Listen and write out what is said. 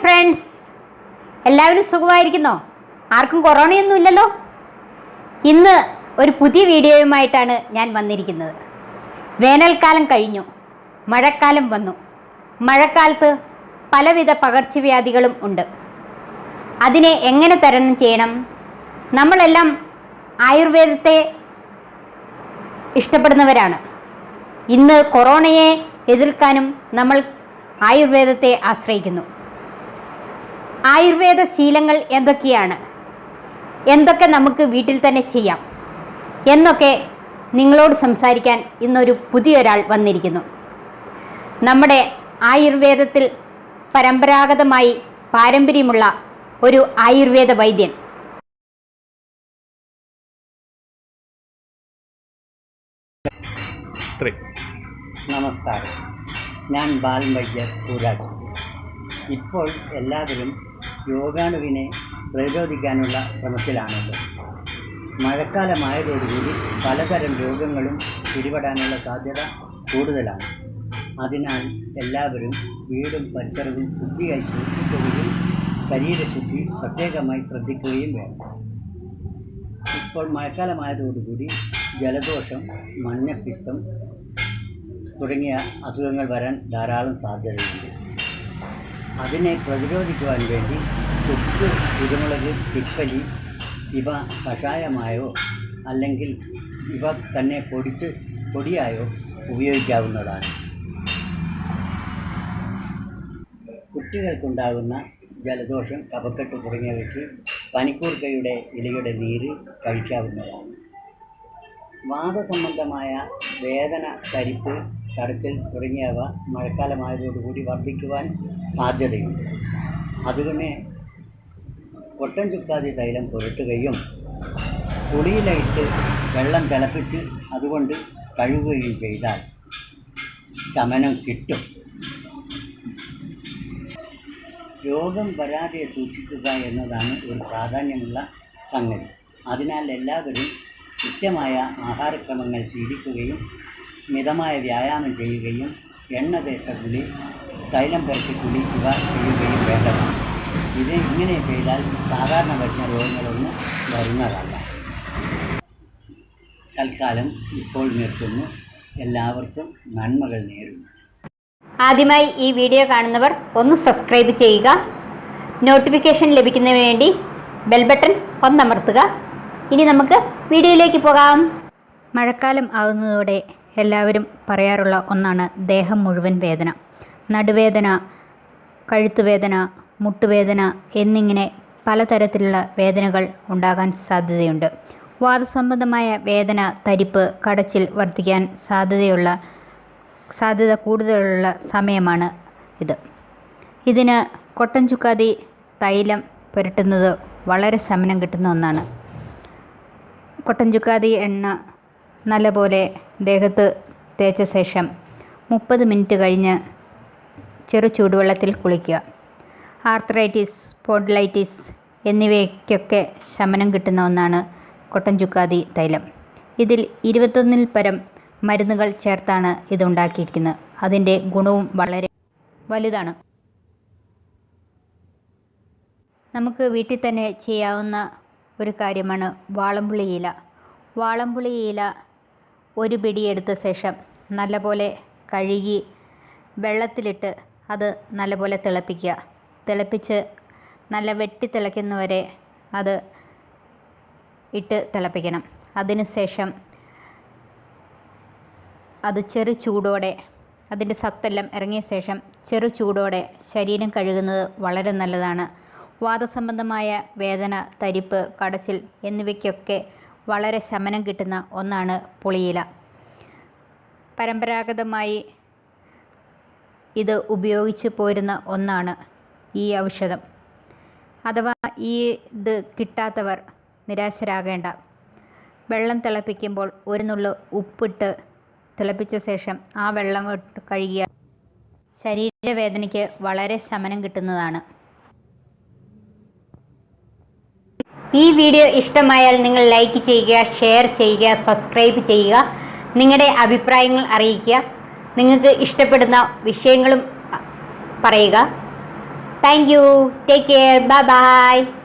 Friends എല്ലാവരും സുഖമായിരിക്കുന്നോ? ആർക്കും കൊറോണയൊന്നും ഇല്ലല്ലോ? ഇന്ന് ഒരു പുതിയ വീഡിയോയുമായിട്ടാണ് ഞാൻ വന്നിരിക്കുന്നത്. വേനൽക്കാലം കഴിഞ്ഞു. മഴക്കാലം വന്നു. മഴക്കാലത്ത് പലവിധ പകർച്ചവ്യാധികളും ഉണ്ട്. അതിനെ എങ്ങനെ തരണം ചെയ്യണം? നമ്മളെല്ലാം ആയുർവേദത്തെ ഇഷ്ടപ്പെടുന്നവരാണ്. ഇന്ന് കൊറോണയെ എതിർക്കാനും നമ്മൾ ആയുർവേദത്തെ ആശ്രയിക്കുന്നു. ആയുർവേദ ശീലങ്ങൾ എന്തൊക്കെയാണ്? എന്തൊക്കെ നമുക്ക് വീട്ടിൽ തന്നെ ചെയ്യാം? എന്നൊക്കെ നിങ്ങളോട് സംസാരിക്കാൻ ഇന്നൊരു പുതിയൊരാൾ വന്നിരിക്കുന്നു. നമ്മുടെ ആയുർവേദത്തിൽ പരമ്പരാഗതമായി പാരമ്പര്യമുള്ള ഒരു ആയുർവേദ വൈദ്യൻ. നമസ്കാരം. ഞാൻ ബാലൻ വൈദ്യർ പൂരാജ്. ഇപ്പോൾ എല്ലാവരും രോഗാണുവിനെ പ്രതിരോധിക്കാനുള്ള ശ്രമത്തിലാണത്. മഴക്കാലമായതോടുകൂടി പലതരം രോഗങ്ങളും പിടിപെടാനുള്ള സാധ്യത കൂടുതലാണ്. അതിനാൽ എല്ലാവരും വീടും പരിസരവും ശുദ്ധിയായി സൂക്ഷിക്കുകയും ശരീരശുദ്ധി പ്രത്യേകമായി ശ്രദ്ധിക്കുകയും വേണം. ഇപ്പോൾ മഴക്കാലമായതോടുകൂടി ജലദോഷം മഞ്ഞപ്പിത്തം തുടങ്ങിയ അസുഖങ്ങൾ വരാൻ ധാരാളം സാധ്യതയുണ്ട്. അതിനെ പ്രതിരോധിക്കുവാൻ വേണ്ടി ഉപ്പ് കുരുമുളക് തിപ്പലി ഇവ കഷായമായോ അല്ലെങ്കിൽ ഇവ തന്നെ പൊടിച്ച് പൊടിയായോ ഉപയോഗിക്കാവുന്നതാണ്. കുട്ടികൾക്കുണ്ടാകുന്ന ജലദോഷം കഫക്കെട്ട് തുടങ്ങിയവയ്ക്ക് പനിക്കൂർക്കയുടെ ഇലയുടെ നീര് കഴിക്കാവുന്നതാണ്. വാദസംബന്ധമായ വേദന തരിപ്പ് കടച്ചിൽ തുടങ്ങിയവ മഴക്കാലമായതോടുകൂടി വർദ്ധിക്കുവാൻ സാധ്യതയുണ്ട്. അതുകൊണ്ട് കൊട്ടൻ ചുക്കാതി തൈലം പുരട്ടുകയും കുളിയിലിട്ട് വെള്ളം തിളപ്പിച്ച് അതുകൊണ്ട് കഴുകുകയും ചെയ്താൽ ശമനം കിട്ടും. രോഗം വരാതെ സൂക്ഷിക്കുക എന്നതാണ് ഒരു പ്രാധാന്യമുള്ള സംഗതി. അതിനാൽ എല്ലാവരും കൃത്യമായ ആഹാരക്രമങ്ങൾ ശീലിക്കുകയും മിതമായ വ്യായാമം ചെയ്യുകയും എണ്ണ തേച്ച കുളി തൈലം പുരട്ടി കുളി ഇവ ചെയ്യുകയും വേണ്ടതാണ്. ഇത് ഇങ്ങനെ ചെയ്താൽ സാധാരണ വരുന്ന രോഗങ്ങളൊന്നും വരുന്നതല്ല. തൽക്കാലം ഇപ്പോൾ നിർത്തുന്നു. എല്ലാവർക്കും നന്മകൾ നേരുന്നു. ആദ്യമായി ഈ വീഡിയോ കാണുന്നവർ ഒന്ന് സബ്സ്ക്രൈബ് ചെയ്യുക. നോട്ടിഫിക്കേഷൻ ലഭിക്കുന്നതിന് വേണ്ടി ബെൽ ബട്ടൺ ഒന്നമർത്തുക. ഇനി നമുക്ക് വീഡിയോയിലേക്ക് പോകാം. മഴക്കാലം ആകുന്നതോടെ എല്ലാവരും പറയാറുള്ള ഒന്നാണ് ദേഹം മുഴുവൻ വേദന. നടുവേദന കഴുത്തുവേദന മുട്ടുവേദന എന്നിങ്ങനെ പലതരത്തിലുള്ള വേദനകൾ ഉണ്ടാകാൻ സാധ്യതയുണ്ട്. വാദസംബന്ധമായ വേദന തരിപ്പ് കടച്ചിൽ വർദ്ധിക്കാൻ സാധ്യതയുള്ള സാധ്യത കൂടുതലുള്ള സമയമാണ് ഇത്. ഇതിന് കൊട്ടൻ ചുക്കാതി തൈലം പുരട്ടുന്നത് വളരെ ശമനം കിട്ടുന്ന ഒന്നാണ്. കൊട്ടൻ ചുക്കാതി എണ്ണ നല്ലപോലെ ദേഹത്ത് തേച്ച ശേഷം മുപ്പത് മിനിറ്റ് കഴിഞ്ഞ് ചെറു ചൂടുവെള്ളത്തിൽ കുളിക്കുക. ആർത്രൈറ്റിസ് സ്പോണ്ടിലൈറ്റിസ് എന്നിവയ്ക്കൊക്കെ ശമനം കിട്ടുന്ന ഒന്നാണ് കൊട്ടൻ ചുക്കാതി തൈലം. ഇതിൽ ഇരുപത്തൊന്നിൽ പരം മരുന്നുകൾ ചേർത്താണ് ഇത് ഉണ്ടാക്കിയിരിക്കുന്നത്. അതിന്റെ ഗുണവും വളരെ വലുതാണ്. നമുക്ക് വീട്ടിൽ തന്നെ ചെയ്യാവുന്ന ഒരു കാര്യമാണ് വാളംപുളി ഇല. വാളംപുളി ഇല ഒരു പിടിയെടുത്ത ശേഷം നല്ലപോലെ കഴുകി വെള്ളത്തിലിട്ട് അത് നല്ലപോലെ തിളപ്പിക്കുക. തിളപ്പിച്ച് നല്ല വെട്ടി തിളയ്ക്കുന്നവരെ അത് ഇട്ട് തിളപ്പിക്കണം. അതിന് ശേഷം അത് ചെറു ചൂടോടെ അതിന്റെ സത്തെല്ലാം ഇറങ്ങിയ ശേഷം ചെറു ചൂടോടെ ശരീരം കഴുകുന്നത് വളരെ നല്ലതാണ്. വാദസംബന്ധമായ വേദന തരിപ്പ് കടച്ചിൽ എന്നിവയ്ക്കൊക്കെ വളരെ ശമനം കിട്ടുന്ന ഒന്നാണ് പുളിയില. പരമ്പരാഗതമായി ഇത് ഉപയോഗിച്ച് പോരുന്ന ഒന്നാണ് ഈ ഔഷധം. അഥവാ ഈ ഇത് കിട്ടാത്തവർ നിരാശരാകേണ്ട. വെള്ളം തിളപ്പിക്കുമ്പോൾ ഒരു നുള്ളു ഉപ്പിട്ട് തിളപ്പിച്ച ശേഷം ആ വെള്ളം ഇട്ട് കഴുകിയ ശരീരവേദനയ്ക്ക് വളരെ ശമനം കിട്ടുന്നതാണ്. ഈ വീഡിയോ ഇഷ്ടമായാൽ നിങ്ങൾ ലൈക്ക് ചെയ്യുക ഷെയർ ചെയ്യുക സബ്സ്ക്രൈബ് ചെയ്യുക. നിങ്ങളുടെ അഭിപ്രായങ്ങൾ അറിയിക്കുക. നിങ്ങൾക്ക് ഇഷ്ടപ്പെടുന്ന വിഷയങ്ങളും പറയുക. Thank you take care bye bye